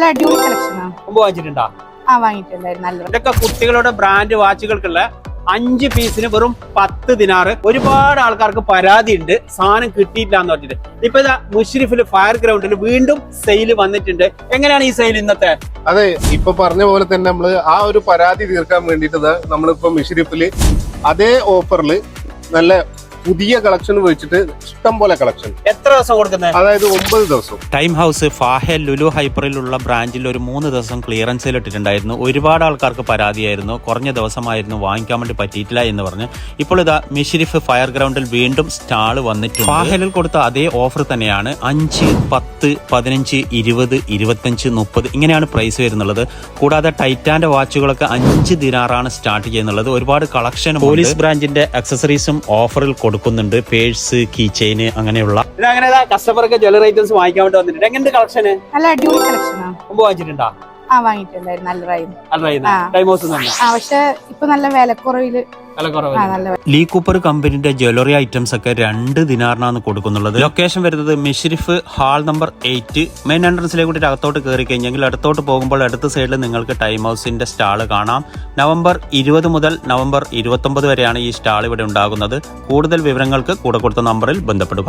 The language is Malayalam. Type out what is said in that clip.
നല്ല അടിപൊളി കളക്ഷനാണ് വാങ്ങിച്ചിട്ടുണ്ടോ? ആ വാങ്ങിയിട്ടുണ്ടായിരുന്നു. നല്ല ഇതൊക്കെ കുട്ടികളുടെ ബ്രാൻഡ് വാച്ചുകൾക്കുള്ള അഞ്ച് പീസിന് വെറും പത്ത് ദിനാറ്. ഒരുപാട് ആൾക്കാർക്ക് പരാതി ഉണ്ട് സാധനം കിട്ടിയിട്ടില്ല എന്ന് പറഞ്ഞിട്ട്. ഇപ്പൊ ഇതാ മുഷരിഫിൽ ഫയർ ഗ്രൗണ്ടിൽ വീണ്ടും സെയിൽ വന്നിട്ടുണ്ട്. എങ്ങനെയാണ് ഈ സെയിൽ ഇന്നത്തെ? അതെ ഇപ്പൊ പറഞ്ഞ പോലെ തന്നെ നമ്മൾ ആ ഒരു പരാതി തീർക്കാൻ വേണ്ടിട്ട് നമ്മളിപ്പോ മിഷരിപ്പിൽ അതേ ഓഫറിൽ നല്ല പുതിയ കളക്ഷൻ വെച്ചിട്ട് ഇഷ്ടം പോലെ കളക്ഷൻ എത്ര ദിവസം കൊടുക്കുന്നത് അതായത് ഒമ്പത് ദിവസം. ടൈം ഹൗസ് ഫാഹൽ ലുലു ഹൈപ്പറിലുള്ള ബ്രാഞ്ചിൽ ഒരു മൂന്ന് ദിവസം ക്ലിയറൻസിൽ ഇട്ടിട്ടുണ്ടായിരുന്നു. ഒരുപാട് ആൾക്കാർക്ക് പരാതിയായിരുന്നു. കുറഞ്ഞ ദിവസമായിരുന്നു വാങ്ങിക്കാൻ വേണ്ടി പറ്റിയിട്ടില്ല എന്ന് പറഞ്ഞ്. ഇപ്പോൾ ഇതാ മിഷിരിഫ് ഫയർ ഗ്രൗണ്ടിൽ വീണ്ടും സ്റ്റാൾ വന്നിട്ടുണ്ട്. ഫാഹലിൽ കൊടുത്ത അതേ ഓഫർ തന്നെയാണ്. അഞ്ച് പത്ത് പതിനഞ്ച് ഇരുപത് ഇരുപത്തഞ്ച് മുപ്പത് ഇങ്ങനെയാണ് പ്രൈസ് വരുന്നുള്ളത്. കൂടാതെ ടൈറ്റാന്റെ വാച്ചുകളൊക്കെ അഞ്ച് ദിനാറാണ് സ്റ്റാർട്ട് ചെയ്യുന്നുള്ളത്. ഒരുപാട് കളക്ഷൻ പോലീസ് ബ്രാഞ്ചിന്റെ അക്സസറീസും ഓഫറിൽ കൊടുക്കുന്നുണ്ട്. പേഴ്സ് കീ ചെയിന് അങ്ങനെയുള്ള ഇത് അങ്ങനെ കസ്റ്റമർക്ക് ജ്വല്ലറി ഐറ്റംസ് വാങ്ങിക്കാൻ വേണ്ടി വന്നിട്ടുണ്ട്. എങ്ങനെ കളക്ഷന് നല്ല അടിപൊളി കളക്ഷനാണ് മുമ്പ് വാങ്ങിച്ചിട്ടുണ്ടോ? ആ വാങ്ങിയിട്ടുണ്ടായിരുന്നു. നല്ല. ടൈം ഹൗസ് ആ. പക്ഷെ ഇപ്പൊ നല്ല വിലക്കുറവിൽ ലീ കൂപ്പർ കമ്പനിന്റെ ജ്വല്ലറി ഐറ്റംസ് ഒക്കെ രണ്ട് ദിനാറിനാണ് കൊടുക്കുന്നുള്ളത്. ലൊക്കേഷൻ വരുന്നത് Mishref hall number eight main എൻട്രൻസിലേക്ക് കൂടി അകത്തോട്ട് കയറി കഴിഞ്ഞെങ്കിൽ അടുത്തോട്ട് പോകുമ്പോൾ അടുത്ത സൈഡിൽ നിങ്ങൾക്ക് ടൈം ഹൗസിന്റെ സ്റ്റാൾ കാണാം. നവംബർ ഇരുപത് മുതൽ നവംബർ ഇരുപത്തൊമ്പത് വരെയാണ് ഈ സ്റ്റാൾ ഇവിടെ ഉണ്ടാകുന്നത്. കൂടുതൽ വിവരങ്ങൾക്ക് കൂടെ കൊടുത്ത നമ്പറിൽ ബന്ധപ്പെടുക.